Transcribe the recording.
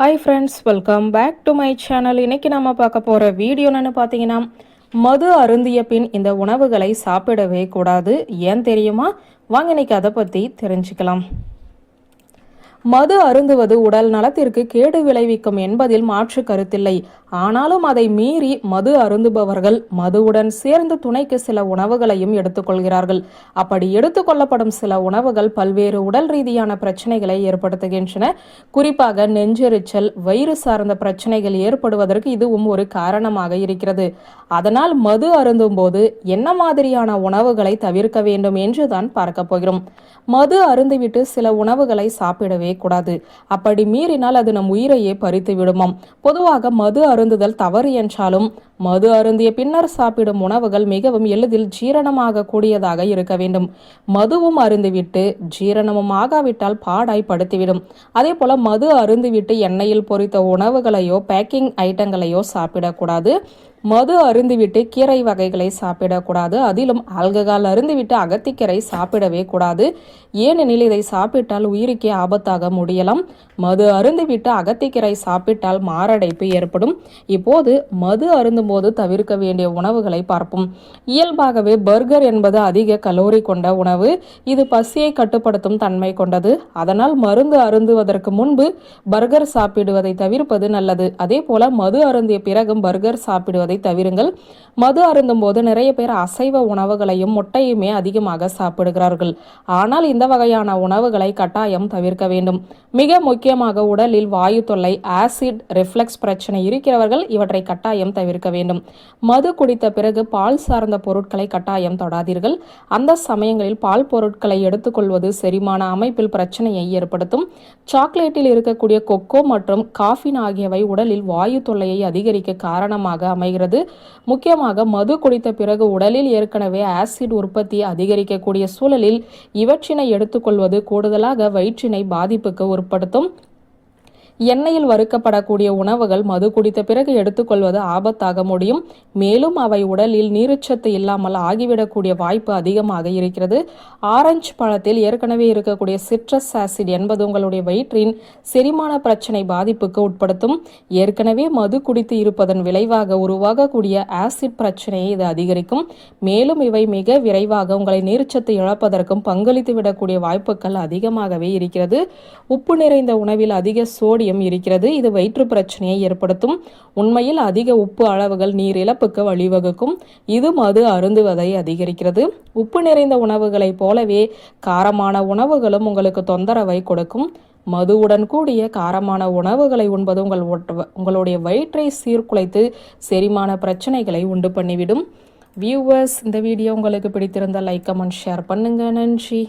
Hi friends welcome back to my channel இன்னைக்கு நம்ம பார்க்க போகிற வீடியோ என்னன்னு பார்த்தீங்கன்னா மது அருந்திய பின் இந்த உணவுகளை சாப்பிடவே கூடாது. ஏன் தெரியுமா? வாங்க இன்னைக்கு அதை பற்றி தெரிஞ்சுக்கலாம். மது அருந்துவது உடல் நலத்திற்கு கேடு விளைவிக்கும் என்பதில் மாற்று கருத்தில்லை. ஆனாலும் அதை மீறி மது அருந்துபவர்கள் மதுவுடன் சேர்ந்து துணைக்கு சில உணவுகளையும் எடுத்துக்கொள்கிறார்கள். அப்படி எடுத்துக்கொள்ளப்படும் சில உணவுகள் பல்வேறு உடல் ரீதியான பிரச்சனைகளை ஏற்படுத்துகின்றன. குறிப்பாக நெஞ்செரிச்சல் வயிறு சார்ந்த பிரச்சனைகள் ஏற்படுவதற்கு இதுவும் ஒரு காரணமாக இருக்கிறது. அதனால் மது அருந்தும் போது என்ன மாதிரியான உணவுகளை தவிர்க்க வேண்டும் என்று தான் பார்க்க போகிறோம். மது அருந்துவிட்டு சில உணவுகளை சாப்பிடவே கூடாது. அப்படி மீறினால் அது நம் உயிரையே பறித்து விடுமாம் பொதுவாக மது அருந்துதல் தவறு என்றாலும் மது அருந்திய பின்னர் சாப்பிடும் உணவுகள் மிகவும் எளிதில் ஜீரணமாக கூடியதாக இருக்க வேண்டும். மதுவும் அருந்துவிட்டு ஜீரணமும் ஆகாவிட்டால் பாடாய் படுத்திவிடும். அதே போல மது அருந்துவிட்டு எண்ணெயில் பொரித்த உணவுகளையோ பேக்கிங் ஐட்டங்களையோ சாப்பிடக்கூடாது. மது அருந்துவிட்டு கீரை வகைகளை சாப்பிடக்கூடாது. அதிலும் ஆல்கஹால் அருந்துவிட்டு அகத்திக்கீரை சாப்பிடவே கூடாது. ஏனெனில் இதை சாப்பிட்டால் உயிருக்கே ஆபத்தாக முடியலாம். மது அருந்துவிட்டு அகத்திக்கீரை சாப்பிட்டால் மாரடைப்பு ஏற்படும். இப்போது மது போது தவிர்க்க வேண்டிய உணவுகளை பார்ப்போம். இயல்பாகவே பர்கர் என்பது அதிக கலோரி கொண்ட உணவு. இது பசியை கட்டுப்படுத்தும் தன்மை கொண்டது. அதனால் மருந்து அருந்துவதற்கு முன்பு பர்கர் சாப்பிடுவதை தவிர்ப்பது நல்லது. அதே போல மது அருந்திய பிறகும் பர்கர் சாப்பிடுவதை தவிருங்கள். மது அருந்தும் போது நிறைய பேர் அசைவ உணவுகளையும் முட்டையுமே அதிகமாக சாப்பிடுகிறார்கள். ஆனால் இந்த வகையான உணவுகளை கட்டாயம் தவிர்க்க வேண்டும். மிக முக்கியமாக உடலில் வாயு தொல்லை ஆசிட் ரிஃப்ளெக்ஸ் பிரச்சனை இருக்கிறவர்கள் இவற்றை கட்டாயம் தவிர்க்க வேண்டும். வேண்டும். மது குடித்த பிறகு பால் சார்ந்த பொருட்களை கட்டாயம் தொடாதீர்கள். அந்த சமயங்களில் பால் பொருட்களை எடுத்துக்கொள்வது செரிமான அமைப்பில் பிரச்சனையை ஏற்படுத்தும். சாக்லேட்டில் இருக்கக்கூடிய கொக்கோ மற்றும் காஃபின் ஆகியவை உடலில் வாயு தொல்லையை அதிகரிக்க காரணமாக அமைகிறது. முக்கியமாக மது குடித்த பிறகு உடலில் ஏற்கனவே ஆசிட் உற்பத்தி அதிகரிக்கக்கூடிய சூழலில் இவற்றினை எடுத்துக்கொள்வது கூடுதலாக வயிற்றினை பாதிப்புக்கு உட்படுத்தும். எண்ணெயில் வறுக்கப்படக்கூடிய உணவுகள் மது குடித்த பிறகு எடுத்துக்கொள்வது ஆபத்தாக முடியும். மேலும் அவை உடலில் நீருச்சத்து இல்லாமல் ஆகிவிடக்கூடிய வாய்ப்பு அதிகமாக இருக்கிறது. ஆரஞ்சு பழத்தில் ஏற்கனவே இருக்கக்கூடிய சிட்ரஸ் ஆசிட் என்பது உங்களுடைய வயிற்றின் செரிமான பிரச்சனை பாதிப்புக்கு உட்படுத்தும். ஏற்கனவே மது குடித்து இருப்பதன் விளைவாக உருவாகக்கூடிய ஆசிட் பிரச்சனையை இது அதிகரிக்கும். மேலும் இவை மிக விரைவாக உங்களை நீர்ச்சத்து இழப்பதற்கும் பங்களித்து விடக்கூடிய வாய்ப்புகள் அதிகமாகவே இருக்கிறது. உப்பு நிறைந்த உணவில் அதிக சோடியம் இருக்கிறது. இது வயிற்று பிரச்சனையை ஏற்படுத்தும். உண்மையில் அதிக உப்பு அளவுகள் நீர் இழப்புக்கு வழிவகுக்கும். இது மது அருந்துவதை அதிகரிக்கிறது. உப்பு நிறைந்த உணவுகளைப் போலவே காரமான உணவுகளும் உங்களுக்கு தொந்தரவை கொடுக்கும். மதுவுடன் கூடிய காரமான உணவுகளை உண்பது உங்கள் உங்களுடைய வயிற்றை சீர்குலைத்து செரிமான பிரச்சனைகளை உண்டு பண்ணிவிடும். வியூவர்ஸ் இந்த வீடியோ உங்களுக்கு பிடித்திருந்தால் லைக் கமெண்ட் ஷேர் பண்ணுங்க. நன்றி.